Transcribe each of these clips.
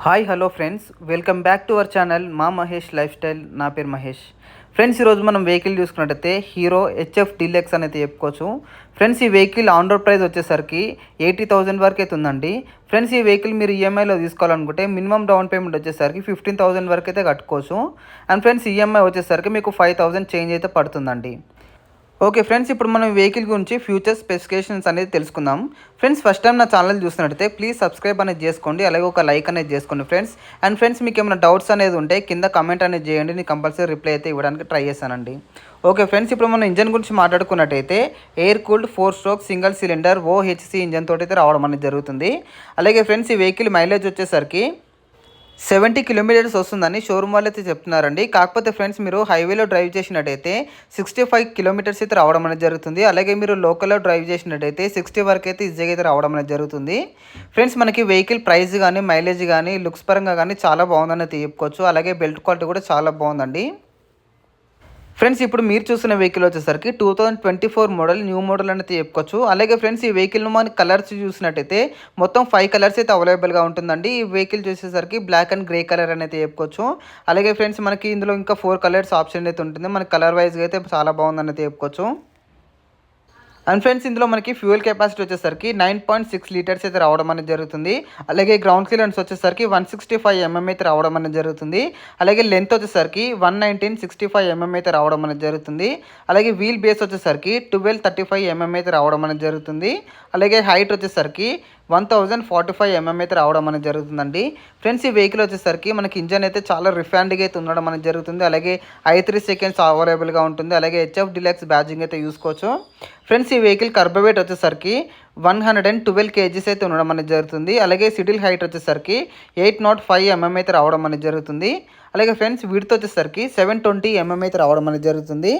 Hi hello friends welcome back to our channel మా Mahesh life style నా పేరు Mahesh. Friends ఈరోజు మనం వెహికల్ చూసుకున్నట్టయితే హీరో హెచ్ఎఫ్ డీలెక్స్ అనేది చెప్పుకోవచ్చు. ఫ్రెండ్స్ ఈ వెహికల్ ఆన్ రోడ్ ప్రైస్ వచ్చేసరికి ఎయిటీ థౌసండ్ వరకు అయితే ఉందండి. ఫ్రెండ్స్ ఈ వెహికల్ మీరు ఈఎంఐలో తీసుకోవాలనుకుంటే మినిమం డౌన్ పేమెంట్ వచ్చేసరికి ఫిఫ్టీన్ థౌసండ్ వరకు అయితే కట్టుకోవచ్చు. అండ్ ఫ్రెండ్స్ ఈఎంఐ వచ్చేసరికి మీకు ఫైవ్ థౌసండ్ చేంజ్ అయితే పడుతుందండి. ఓకే ఫ్రెండ్స్ ఇప్పుడు మనం వెహికల్ గురించి ఫ్యూచర్ స్పెసిఫికేషన్స్ అనేది తెలుసుకుందాం. ఫ్రెండ్స్ ఫస్ట్ టైం నా ఛానల్ చూసినట్టయితే ప్లీజ్ సబ్స్క్రైబ్ అనేది చేసుకోండి అలాగే ఒక లైక్ అనేది చేసుకోండి ఫ్రెండ్స్. అండ్ ఫ్రెండ్స్ మీకు ఏమైనా డౌట్స్ అనేది ఉంటే కింద కమెంట్ అనేది చేయండి నేను కంపల్సరీ రిప్లై అయితే ఇవ్వడానికి ట్రై చేశానండి. ఓకే ఫ్రెండ్స్ ఇప్పుడు మనం ఇంజన్ గురించి మాట్లాడుకున్నట్టయితే air cooled four stroke single cylinder OHC engine తోటి అయితే రావడం అనేది జరుగుతుంది. అలాగే ఫ్రెండ్స్ ఈ వెహికల్ మైలేజ్ వచ్చేసరికి సెవెంటీ కిలోమీటర్స్ వస్తుందని షోరూమ్ వాళ్ళు అయితే చెప్తున్నారండి. కాకపోతే ఫ్రెండ్స్ మీరు హైవేలో డ్రైవ్ చేసినట్టయితే సిక్స్టీ ఫైవ్ కిలోమీటర్స్ అయితే రావడం అనేది జరుగుతుంది. అలాగే మీరు లోకల్లో డ్రైవ్ చేసినట్టయితే సిక్స్టీ వరకు అయితే ఈజీగా అయితే రావడం అనేది జరుగుతుంది. ఫ్రెండ్స్ మనకి వెహికల్ ప్రైస్ కానీ మైలేజ్ కానీ లుక్స్ పరంగా కానీ చాలా బాగుందని అయితే చెప్పుకోవచ్చు. అలాగే బెల్ట్ క్వాలిటీ కూడా చాలా బాగుందండి. ఫ్రెండ్స్ ఇప్పుడు మీరు చూసిన వెహికల్ వచ్చేసరికి two thousand twenty four model new model అనేది చెప్పుకోవచ్చు. అలాగే ఫ్రెండ్స్ ఈ వెహికల్ మన కలర్స్ చూసినట్టయితే మొత్తం ఫైవ్ కలర్స్ అయితే అవైలబుల్గా ఉంటుందండి. ఈ వెహికల్ చూసేసరికి బ్లాక్ అండ్ గ్రే కలర్ అనేది చెప్పుకోవచ్చు. అలాగే ఫ్రెండ్స్ మనకి ఇందులో ఇంకా ఫోర్ కలర్స్ ఆప్షన్ అయితే ఉంటుంది. మనకి కలర్ వైజ్గా అయితే చాలా బాగుందని చెప్పుకోవచ్చు. అండ్ ఫ్రెండ్స్ ఇందులో మనకి ఫ్యూయల్ కెపాసిటీ వచ్చేసరికి నైన్ పాయింట్ సిక్స్ లీటర్స్ అయితే రావడం అనేది జరుగుతుంది. అలాగే గ్రౌండ్ క్లియరెన్స్ వచ్చేసరికి వన్ సిక్స్టీ ఫైవ్ ఎంఎం అయితే రావడం అనేది జరుగుతుంది. అలాగే లెంత్ వచ్చేసరికి one nineteen sixty five mm అయితే రావడం అనేది జరుగుతుంది. అలాగే వీల్ బేస్ వచ్చేసరికి ట్వెల్వ్ థర్టీ ఫైవ్ ఎంఎం అయితే రావడం అనేది జరుగుతుంది. అలాగే హైట్ వచ్చేసరికి one thousand forty five mm అయితే రావడం అనేది జరుగుతుందండి. ఫ్రెండ్స్ ఈ వెహికల్ వచ్చేసరికి మనకి ఇంజన్ అయితే చాలా రిఫాండ్గా అయితే ఉండడం అనేది జరుగుతుంది. అలాగే ఐ త్రీ సెకండ్స్ అవైలబుల్గా ఉంటుంది. అలాగే హెచ్ఎఫ్ డిలక్స్ బ్యాజింగ్ అయితే చూసుకోవచ్చు ఫ్రెండ్స్ ఈ వెహికల్ కర్బవేట్ వచ్చేసరికి one hundred and twelve kgs అయితే ఉండడం అనేది జరుగుతుంది. అలాగే సిడిల్ హైట్ వచ్చేసరికి ఎయిట్ నాట్ ఫైవ్ ఎంఎం అయితే రావడం అనేది జరుగుతుంది. అలాగే ఫ్రెండ్స్ వీటితో వచ్చేసరికి సెవెన్ ట్వంటీ ఎంఎం అయితే రావడం అనేది జరుగుతుంది.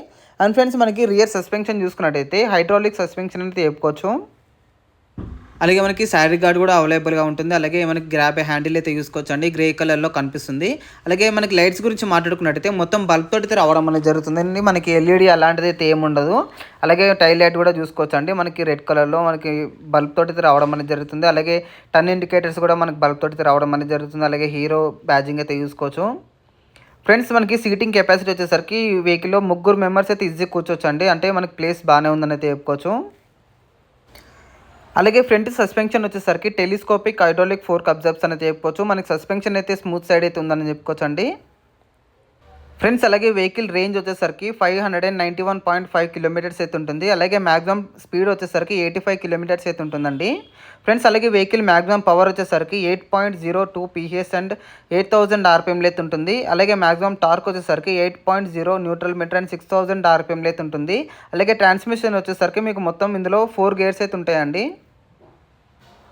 అండ్ ఫ్రెండ్స్ మనకి రియర్ సస్పెన్షన్ చూసుకున్నట్టయితే హైడ్రాలిక్ సస్పెన్షన్ అయితే చెప్పుకోవచ్చు. అలాగే మనకి శారీ గార్డ్ కూడా అవైలబుల్గా ఉంటుంది. అలాగే మనకి గ్రాబ్ హ్యాండిల్ అయితే చూసుకోవచ్చు అండి గ్రే కలర్లో కనిపిస్తుంది. అలాగే మనకి లైట్స్ గురించి మాట్లాడుకున్నట్టయితే మొత్తం బల్బ్ తోటి అయితే రావడం అనేది జరుగుతుంది. మనకి ఎల్ఈడి అలాంటిది అయితే ఏముండదు అలాగే టైల్ లైట్ కూడా చూసుకోవచ్చు అండి మనకి రెడ్ కలర్లో మనకి బల్బ్ తోటి అయితే రావడం అనేది జరుగుతుంది. అలాగే టన్ ఇండికేటర్స్ కూడా మనకి బల్బ్ తోటి రావడం అనేది జరుగుతుంది. అలాగే హీరో బ్యాజింగ్ అయితే చూసుకోవచ్చు ఫ్రెండ్స్ మనకి సీటింగ్ కెపాసిటీ వచ్చేసరికి వెహికల్లో ముగ్గురు మెంబర్స్ అయితే ఈజీ కూర్చోవచ్చు అండి అంటే మనకి ప్లేస్ బాగానే ఉందని అయితే చెప్పుకోవచ్చు. అలాగే ఫ్రంట్ సస్పెన్షన్ వచ్చేసరికి టెలిస్కోపిక్ హైడ్రాలిక్ ఫోర్ అబ్జర్బ్స్ అనేది చెప్పుకోవచ్చు మనకి సస్పెన్షన్ అయితే స్మూత్ సైడ్ అయితే ఉందని చెప్పుకోవచ్చు అండి ఫ్రెండ్స్ అలాగే వెహికల్ రేంజ్ వచ్చేసరికి five hundred and ninety one point five kilometres అయితే ఉంటుంది. అలాగే మ్యాక్సిమం స్పీడ్ వచ్చేసరికి ఎయిటీ ఫైవ్ కిలోమీటర్స్ అయితే ఉంటుందండి. ఫ్రెండ్స్ అలాగే వెహికల్ మ్యాక్సిమం పవర్ వచ్చేసరికి eight point zero two PS and eight thousand ఆర్పిఎంలో అయితే ఉంటుంది. అలాగే మ్యాక్సిమం టార్క్ వచ్చేసరికి eight point zero newton metre and six thousand ఆర్పిఎంలో అయితే ఉంటుంది. అలాగే ట్రాన్స్మిషన్ వచ్చేసరికి మీకు మొత్తం ఇందులో ఫోర్ గేర్స్ అయితే ఉంటాయండి.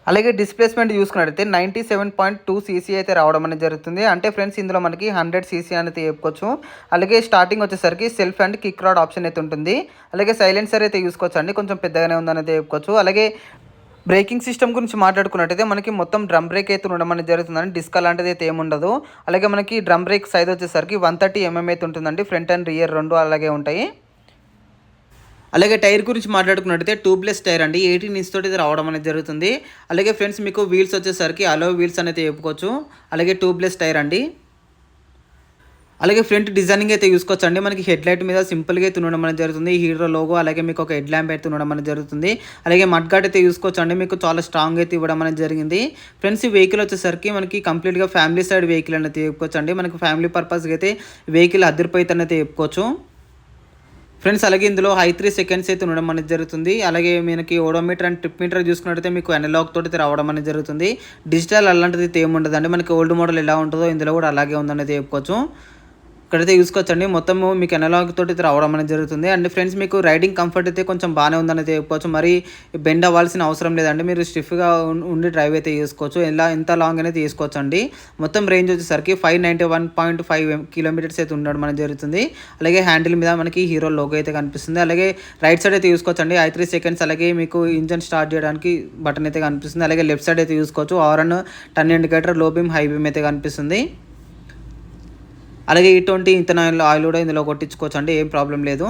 అలాగే డిస్ప్లేస్మెంట్ చూసుకున్నట్టయితే ninety seven point two cc అయితే రావడం అనేది జరుగుతుంది. అంటే ఫ్రెండ్స్ ఇందులో మనకి హండ్రెడ్ సీసీ అనేది చెప్పుకోవచ్చు. అలాగే స్టార్టింగ్ వచ్చేసరికి self and kick rod option అయితే ఉంటుంది. అలాగే సైలెన్సర్ అయితే చూసుకోవచ్చు అండి. కొంచెం పెద్దగానే ఉందనేది చెప్పుకోవచ్చు. అలాగే బ్రేకింగ్ సిస్టమ్ గురించి మాట్లాడుకున్నట్టయితే మనకి మొత్తం డ్రమ్ బ్రేక్ అయితే ఉండడం అనేది జరుగుతుందండి. డిస్క్ అలాంటిది అయితే ఏముండదు అలాగే మనకి డ్రమ్ బ్రేక్ సైజ్ వచ్చేసరికి వన్ థర్టీ ఎంఎం అయితే ఉంటుందండి. ఫ్రంట్ అండ్ రియర్ రెండు అలాగే ఉంటాయి. అలాగే టైర్ గురించి మాట్లాడుకున్నట్టయితే ట్యూబ్లెస్ టైర్ అండి. ఎయిటీన్ ఇంచ్ తోటి ఇది రావడం అనేది జరుగుతుంది. అలాగే ఫ్రెండ్స్ మీకు వీల్స్ వచ్చేసరికి అలో వీల్స్ అనేది చెప్పుకోవచ్చు. అలాగే ట్యూబ్లెస్ టైర్ అండి. అలాగే ఫ్రంట్ డిజైనింగ్ అయితే చూసుకోవచ్చు అండి మనకి హెడ్ లైట్ మీద సింపుల్గా అయితే ఉండడం అనేది జరుగుతుంది. హీరో లోగో అలాగే మీకు ఒక హెడ్ ల్యాంప్ అయితే ఉండడం అనేది జరుగుతుంది. అలాగే మడ్గాట్ అయితే చూసుకోవచ్చు అండి మీకు చాలా స్ట్రాంగ్ అయితే ఇవ్వడం అనేది జరిగింది. ఫ్రెండ్స్ ఈ వెహికల్ వచ్చేసరికి మనకి కంప్లీట్గా ఫ్యామిలీ సైడ్ వెహికల్ అనేది చెప్పుకోవచ్చు అండి మనకి ఫ్యామిలీ పర్పస్కి అయితే వెహికల్ అదిరిపోయితే అనేది చెప్పుకోవచ్చు. ఫ్రెండ్స్ అలాగే ఇందులో హై త్రీ సెకండ్స్ అయితే ఉండడం అనేది జరుగుతుంది. అలాగే మనకి ఓడోమీటర్ అండ్ ట్రిప్ మీటర్ చూసుకున్నట్టయితే మీకు అనలాగ్ తోటి రావడం అనేది జరుగుతుంది. డిజిటల్ అలాంటిది ఏముండదండి. మనకి ఓల్డ్ మోడల్ ఎలా ఉంటుందో ఇందులో కూడా అలాగే ఉందనేది చెప్పుకోవచ్చు. ఇక్కడైతే చూసుకోవచ్చండి మొత్తము మీకు ఎనలాగ్ తోటి అయితే రావడం అనేది జరుగుతుంది. అండ్ ఫ్రెండ్స్ మీకు రైడింగ్ కంఫర్ట్ అయితే కొంచెం బాగానే ఉందని చెప్పుకోవచ్చు. మరి బెండ్ అవ్వాల్సిన అవసరం లేదండి. మీరు స్టిఫ్గా ఉండి డ్రైవ్ అయితే చేసుకోవచ్చు. ఎలా ఎంత లాంగ్ అనేది తీసుకోవచ్చు అండి మొత్తం రేంజ్ వచ్చేసరికి five ninety one point five kilometres అయితే ఉండడం అనేది జరుగుతుంది. అలాగే హ్యాండిల్ మీద మనకి హీరో లోగో అయితే కనిపిస్తుంది. అలాగే రైట్ సైడ్ అయితే చూసుకోవచ్చు అండి ఐ త్రీ సెకండ్స్ అలాగే మీకు ఇంజన్ స్టార్ట్ చేయడానికి బటన్ అయితే కనిపిస్తుంది. అలాగే లెఫ్ట్ సైడ్ అయితే చూసుకోవచ్చు ఆరన్ టర్న్ ఇండికేటర్లో బీమ్ హై బీమ్ అయితే కనిపిస్తుంది. అలాగే ఇటువంటి ఇంతనాయిల్ ఆయిల్ కూడా ఇందులో కొట్టించుకోవచ్చు అండి ఏం ప్రాబ్లం లేదు.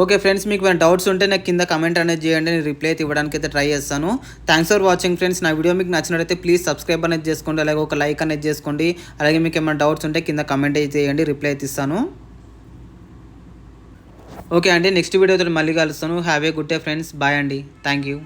ఓకే ఫ్రెండ్స్ మీకు ఏమైనా డౌట్స్ ఉంటే నాకు కింద కమెంట్ అనేది చేయండి నేను రిప్లై అయితే ఇవ్వడానికి అయితే ట్రై చేస్తాను. థ్యాంక్స్ ఫర్ వాచింగ్ ఫ్రెండ్స్ నా వీడియో మీకు నచ్చినట్లయితే ప్లీజ్ సబ్స్క్రైబ్ అనేది చేసుకోండి అలాగే ఒక లైక్ అనేది చేసుకోండి. అలాగే మీకు ఏమైనా డౌట్స్ ఉంటే కింద కమెంట్ అయితే చేయండి రిప్లై అయితే ఇస్తాను. ఓకే అండి నెక్స్ట్ వీడియోతో మళ్ళీ కలుస్తాను. Have a good day friends bye అండి. Thank you